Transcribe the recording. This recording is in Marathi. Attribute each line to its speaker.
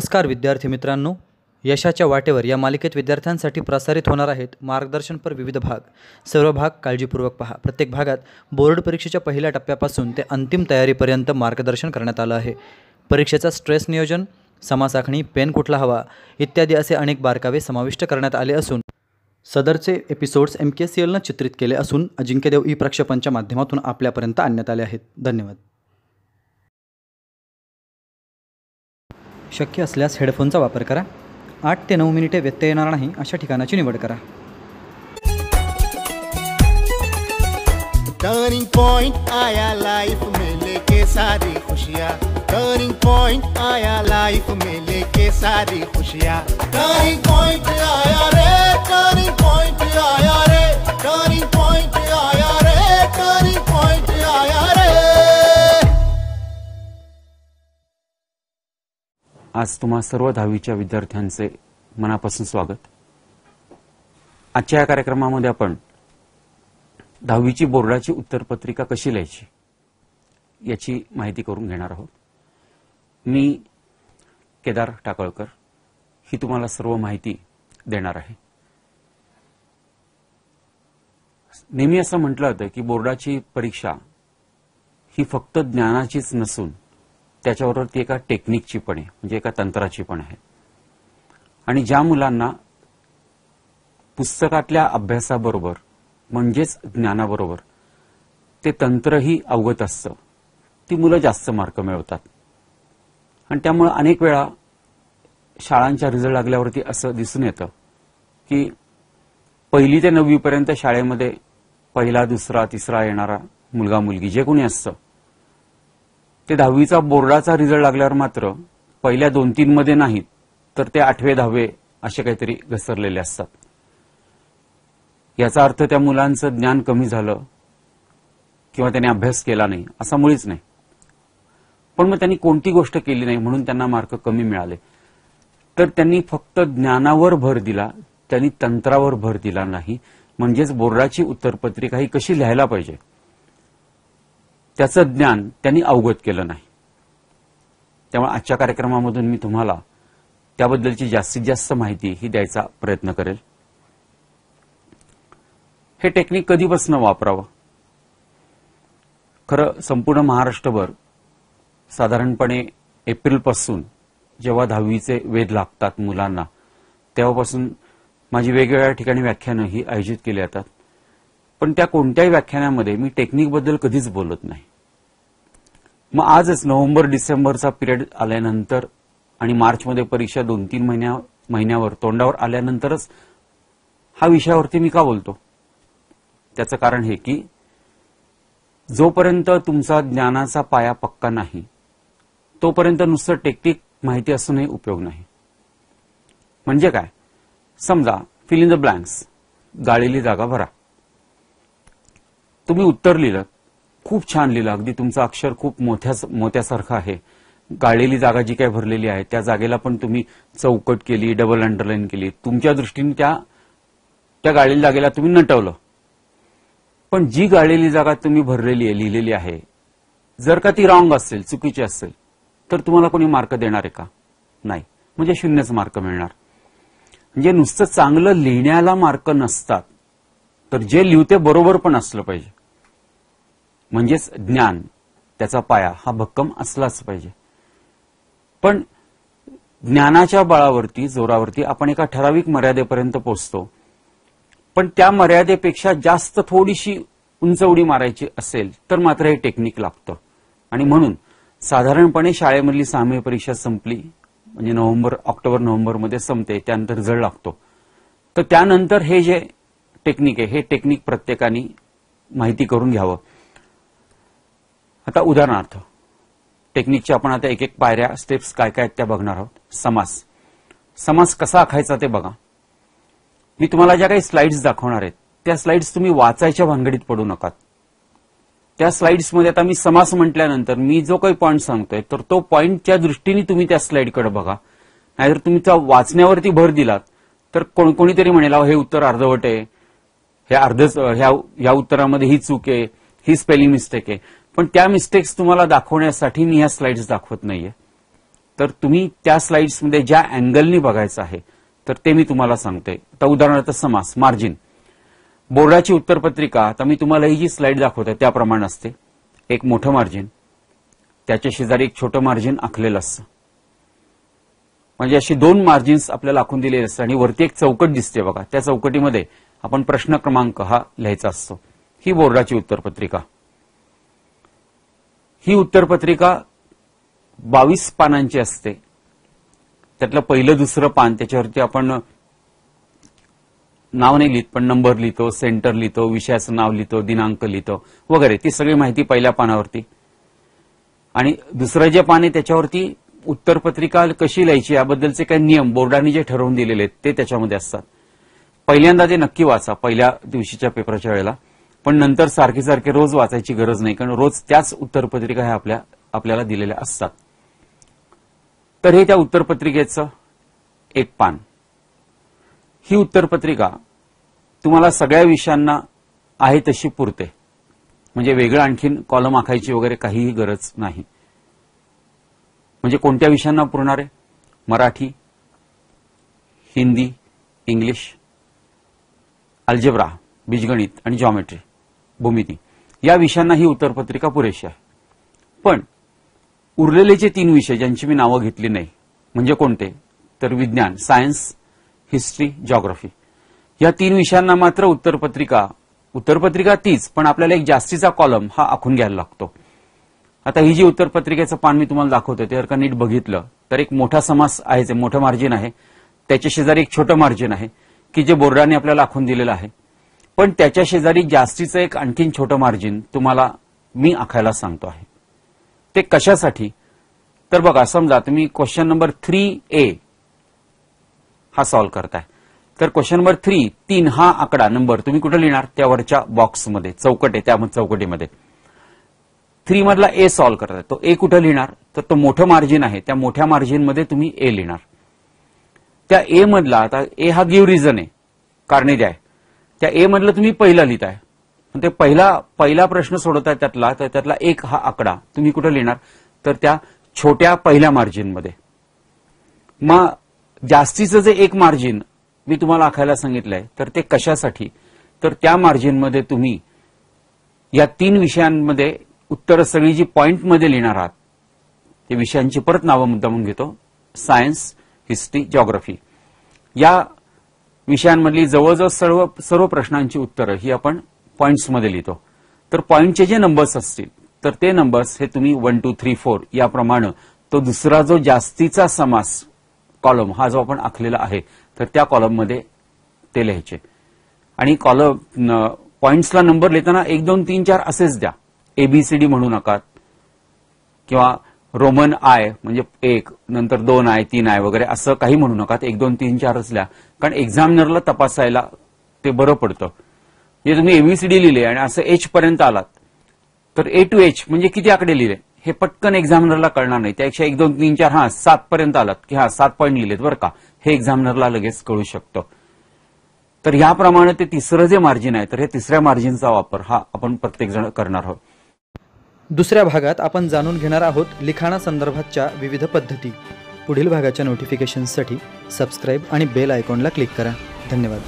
Speaker 1: नमस्कार विद्यार्थी मित्रांनो. यशाच्या वाटेवर या मालिकेत विद्यार्थ्यांसाठी प्रसारित होणार आहेत मार्गदर्शनपर विविध भाग. सर्व भाग काळजीपूर्वक पहा. प्रत्येक भागात बोर्ड परीक्षेच्या पहिल्या टप्प्यापासून ते अंतिम तयारीपर्यंत मार्गदर्शन करण्यात आलं आहे. परीक्षेचा स्ट्रेस नियोजन समासाखणी पेन कुठला हवा इत्यादी असे अनेक बारकावे समाविष्ट करण्यात आले असून सदरचे एपिसोड्स एम के सी एलनं चित्रित केले असून अजिंक्यदेव ई प्रक्षेपणच्या माध्यमातून आपल्यापर्यंत आणण्यात आले आहेत. धन्यवाद. शक्य असल्यास हेडफोनचा वापर करा. आठ ते नऊ मिनिटे व्यत्यय येणार नाही अशा ठिकाणाची निवड करा.
Speaker 2: टर्निंग पॉइंट आया लाइफ में लेके सारी खुशियाँ. टर्निंग पॉइंट आया लाइफ में लेके सारी खुशियाँ. टर्निंग पॉइंट आया रे टर्निंग पॉइंट आया रे. टर्निंग पॉइंट आया
Speaker 3: आज तुम्हा सर्व दहावीच्या विद्यार्थ्यांचे मनापासून स्वागत. आजच्या या कार्यक्रमामध्ये आपण दहावीची बोर्डाची उत्तरपत्रिका कशी लिहायची याची माहिती करून घेणार आहोत. मी केदार टाकळकर ही तुम्हाला सर्व माहिती देणार आहे. नेहमी असं म्हटलं होतं की बोर्डाची परीक्षा ही फक्त ज्ञानाचीच नसून त्याच्याबरोबर ती एका टेक्निकची पण आहे म्हणजे एका तंत्राची पण आहे. आणि ज्या मुलांना पुस्तकातल्या अभ्यासाबरोबर म्हणजेच ज्ञानाबरोबर ते तंत्रही अवगत असतं ती मुलं जास्त मार्क मिळवतात. आणि त्यामुळे अनेक वेळा शाळांच्या रिझल्ट लागल्यावरती असं दिसून येतं की पहिली ते नववीपर्यंत शाळेमध्ये पहिला दुसरा तिसरा येणारा मुलगा मुलगी जे कोणी असतं ते दहावीचा बोर्डाचा रिझल्ट लागल्यावर मात्र पहिल्या दोन तीन मध्ये नाहीत तर ते आठवे दहावे असे काहीतरी घसरलेले असतात. याचा अर्थ त्या मुलांचं ज्ञान कमी झालं किंवा त्याने अभ्यास केला नाही असा मुळीच नाही. पण मग त्यांनी कोणती गोष्ट केली नाही म्हणून त्यांना मार्क कमी मिळाले. तर त्यांनी फक्त ज्ञानावर भर दिला त्यांनी तंत्रावर भर दिला नाही. म्हणजेच बोर्डाची उत्तरपत्रिका ही कशी लिहायला पाहिजे? त्याचं ज्ञान त्यांनी अवगत केलं नाही. त्यामुळे आजच्या कार्यक्रमामधून मी तुम्हाला त्याबद्दलची जास्तीत जास्त माहिती ही द्यायचा प्रयत्न करेल. हे टेक्निक कधीपासून वापरावं? खरं संपूर्ण महाराष्ट्रभर साधारणपणे एप्रिलपासून जेव्हा दहावीचे वेध लागतात मुलांना तेव्हापासून माझी वेगवेगळ्या ठिकाणी व्याख्यानं ही आयोजित केली जातात. पण त्या कोणत्याही व्याख्यानामध्ये मी टेक्निकबद्दल कधीच बोलत नाही. मग आजच नोव्हेंबर डिसेंबरचा पिरियड आल्यानंतर आणि मार्चमध्ये परीक्षा दोन तीन महिन्या महिन्यावर तोंडावर आल्यानंतरच हा विषयावरती मी का बोलतो? त्याचं कारण हे की जोपर्यंत तुमचा ज्ञानाचा पाया पक्का नाही तोपर्यंत नुसतं टेक्निक माहिती असूनही उपयोग नाही. म्हणजे काय? समजा फिल इन द ब्लँक्स गाळलेली जागा भरा. तुम्ही उत्तर लिहिलं खूप छान लिहिलं. अगदी तुमचं अक्षर खूप मोठ्या मोत्यासारखं आहे. गाळलेली जागा जी काही भरलेली आहे त्या जागेला पण तुम्ही चौकट केली डबल अंडरलाईन केली. तुमच्या दृष्टीने त्या त्या गाळलेल्या जागेला तुम्ही नटवलं. पण जी गाळलेली जागा तुम्ही भरलेली आहे लिहिलेली आहे जर का ती रॉंग असेल चुकीची असेल तर तुम्हाला कोणी मार्क देणार आहे का? नाही. म्हणजे शून्यच मार्क मिळणार. म्हणजे नुसतं चांगलं लिहिण्याला मार्क नसतात तर जे लिहिते बरोबर पण असलं पाहिजे. म्हणजेच ज्ञान त्याचा पाया हा भक्कम असलाच पाहिजे. पण ज्ञानाच्या बळावरती जोरावरती आपण एका ठराविक मर्यादेपर्यंत पोहोचतो पण त्या मर्यादेपेक्षा जास्त थोडीशी उंच उडी मारायची असेल तर मात्र हे टेक्निक लागतं. आणि म्हणून साधारणपणे शाळेमधली सहावी परीक्षा संपली म्हणजे नोव्हेंबर ऑक्टोबर नोव्हेंबरमध्ये संपते त्यानंतर जळ लागतो. तर त्यानंतर हे जे टेक्निक आहे हे टेक्निक प्रत्येकाने माहिती करून घ्यावं. आता उदाहरणार्थ टेक्निकच्या आपण आता एक एक पायऱ्या स्टेप्स काय काय आहेत त्या बघणार आहोत. समास. समास कसा आखायचा ते बघा. मी तुम्हाला ज्या काही स्लाइड्स दाखवणार आहेत त्या स्लाइड्स तुम्ही वाचायच्या भानगडीत पडू नकात. त्या स्लाइड्समध्ये आता मी समास म्हटल्यानंतर मी जो काही पॉईंट सांगतोय तर तो पॉईंटच्या दृष्टीने तुम्ही त्या स्लाइडकडे बघा. नाहीतर तुम्ही वाचण्यावरती भर दिलात तर कोण- कोणीतरी म्हणेल हे उत्तर अर्धवट आहे. हे अर्धच ह्या या उत्तरामध्ये ही चूक आहे. ही स्पेलिंग मिस्टेक आहे. पण त्या मिस्टेक्स तुम्हाला दाखवण्यासाठी मी ह्या स्लाइड्स दाखवत नाहीये. तर तुम्ही त्या स्लाइड्समध्ये ज्या अँगलनी बघायचं आहे तर ते मी तुम्हाला सांगतोय. तर उदाहरणार्थ समास मार्जिन बोर्डाची उत्तरपत्रिका आता मी तुम्हाला ही जी स्लाइड दाखवतोय त्याप्रमाणे असते. एक मोठं मार्जिन त्याच्या शेजारी एक छोटं मार्जिन आखलेलं असतं. म्हणजे अशी दोन मार्जिन्स आपल्याला आखून दिलेले असतात आणि वरती एक चौकट दिसते बघा. त्या चौकटीमध्ये आपण प्रश्न क्रमांक हा लिहायचा असतो. ही बोर्डाची उत्तरपत्रिका. ही उत्तरपत्रिका बावीस पानांची असते. त्यातलं पहिलं दुसरं पान त्याच्यावरती आपण नाव नाही लिहित पण नंबर लिहितो सेंटर लिहितो विषयाचं नाव लिहितो दिनांक लिहितो वगैरे. ती सगळी माहिती पहिल्या पानावरती. आणि दुसरं जे पान आहे त्याच्यावरती उत्तरपत्रिका कशी लिहायची याबद्दलचे काही नियम बोर्डाने जे ठरवून दिलेले आहेत ते त्याच्यामध्ये असतात. पहिल्यांदा ते नक्की वाचा पहिल्या दिवशीच्या पेपरच्या वेळेला. पण नंतर सारखे सारखे रोज वाचायची गरज नाही कारण रोज त्याच उत्तरपत्रिका ह्या आपल्या आपल्याला दिलेल्या असतात. तर हे त्या उत्तरपत्रिकेचं एक पान. ही उत्तरपत्रिका तुम्हाला सगळ्या विषयांना आहे तशी पुरते. म्हणजे वेगळं आणखीन कॉलम आखायची वगैरे काहीही गरज नाही. म्हणजे कोणत्या विषयांना पुरणार? आहे मराठी हिंदी इंग्लिश अल्जेब्रा बीजगणित आणि जॉमेट्री भूमिती. या विषयांना ही उत्तरपत्रिका पुरेशी आहे. पण उरलेले जे तीन विषय ज्यांची मी नावं घेतली नाही म्हणजे कोणते? तर विज्ञान सायन्स हिस्ट्री जॉग्रफी. या तीन विषयांना मात्र उत्तरपत्रिका उत्तरपत्रिका तीच पण आपल्याला एक जास्तीचा कॉलम हा आखून घ्यायला लागतो. आता ही जी उत्तरपत्रिकेचं पान मी तुम्हाला दाखवतो ते जर का नीट बघितलं तर एक मोठा समास आहे जे मोठं मार्जिन आहे. त्याच्या शेजारी एक छोटं मार्जिन आहे की जे बोर्डाने आपल्याला आखून दिलेलं आहे. पण त्याच्या शेजारी जास्तीचं एक आणखीन छोटं मार्जिन तुम्हाला मी आखायला सांगतो आहे. ते कशासाठी? तर बघा समजा तुम्ही क्वेश्चन नंबर थ्री ए हा सॉल्व्ह करताय. तर क्वेश्चन नंबर थ्री तीन हा आकडा नंबर तुम्ही कुठे लिहिणार? त्यावरच्या बॉक्समध्ये चौकट आहे त्या चौकटीमध्ये. थ्री मधला ए सॉल्व्ह करताय. तो ए कुठं लिहिणार? तर तो मोठं मार्जिन आहे. त्या मोठ्या मार्जिनमध्ये तुम्ही ए लिहिणार. त्या ए मधला आता ए हा गिव्ह रिझन आहे. कारणे आहे. त्या ए मधलं तुम्ही पहिला लिहिताय. पण ते पहिला पहिला प्रश्न सोडवताय त्यातला तर त्यातला एक हा आकडा तुम्ही कुठे लिहिणार? तर त्या छोट्या पहिल्या मार्जिनमध्ये. मग जास्तीचं जे एक मार्जिन मी तुम्हाला आखायला सांगितलंय तर ते कशासाठी? तर त्या मार्जिनमध्ये तुम्ही या तीन विषयांमध्ये उत्तरं सगळी जी पॉईंटमध्ये लिहिणार आहात ते विषयांची परत नावं मुद्दामून घेतो. Science history geography. या विषयांमधली जवळजवळ सर्व सर्व प्रश्नांची उत्तरं ही आपण पॉईंट्समध्ये लिहितो. तर पॉईंटचे जे नंबर्स असतील तर ते नंबर्स हे तुम्ही वन टू थ्री फोर याप्रमाणे तो दुसरा जो जास्तीचा समास कॉलम हा जो आपण आखलेला आहे तर त्या कॉलममध्ये ते लिहायचे. आणि कॉलम पॉईंट्सला नंबर लिहिताना एक दोन तीन चार असेच द्या. एबीसीडी म्हणू नका. किंवा रोमन आय म्हणजे एक नंतर दोन आय तीन आय वगैरे असं काही म्हणू नका. एक दोन तीन चार असल्या. कारण एक्झामिनरला तपासायला ते बरं पडतं. जे तुम्ही एबीसीडी लिहिले आणि असं एच पर्यंत आलात तर ए टू एच म्हणजे किती आकडे लिहिले? हे पटकन एक्झामिनरला कळणार नाही. त्यापेक्षा एक दोन तीन चार हा सात पर्यंत आलात की हा सात पॉईंट लिहिलेत बरं का. हे एक्झामिनरला लगेच कळू शकतं. तर याप्रमाणे ते तिसरं जे मार्जिन आहे तर हे तिसऱ्या मार्जिनचा वापर हा आपण प्रत्येक जण करणार आहोत.
Speaker 1: दुसऱ्या भागात आपण जाणून घेणार आहोत लिखाणासंदर्भातच्या विविध पद्धती. पुढील भागाच्या नोटिफिकेशन्ससाठी सबस्क्राईब आणि बेल आयकॉनला क्लिक करा. धन्यवाद.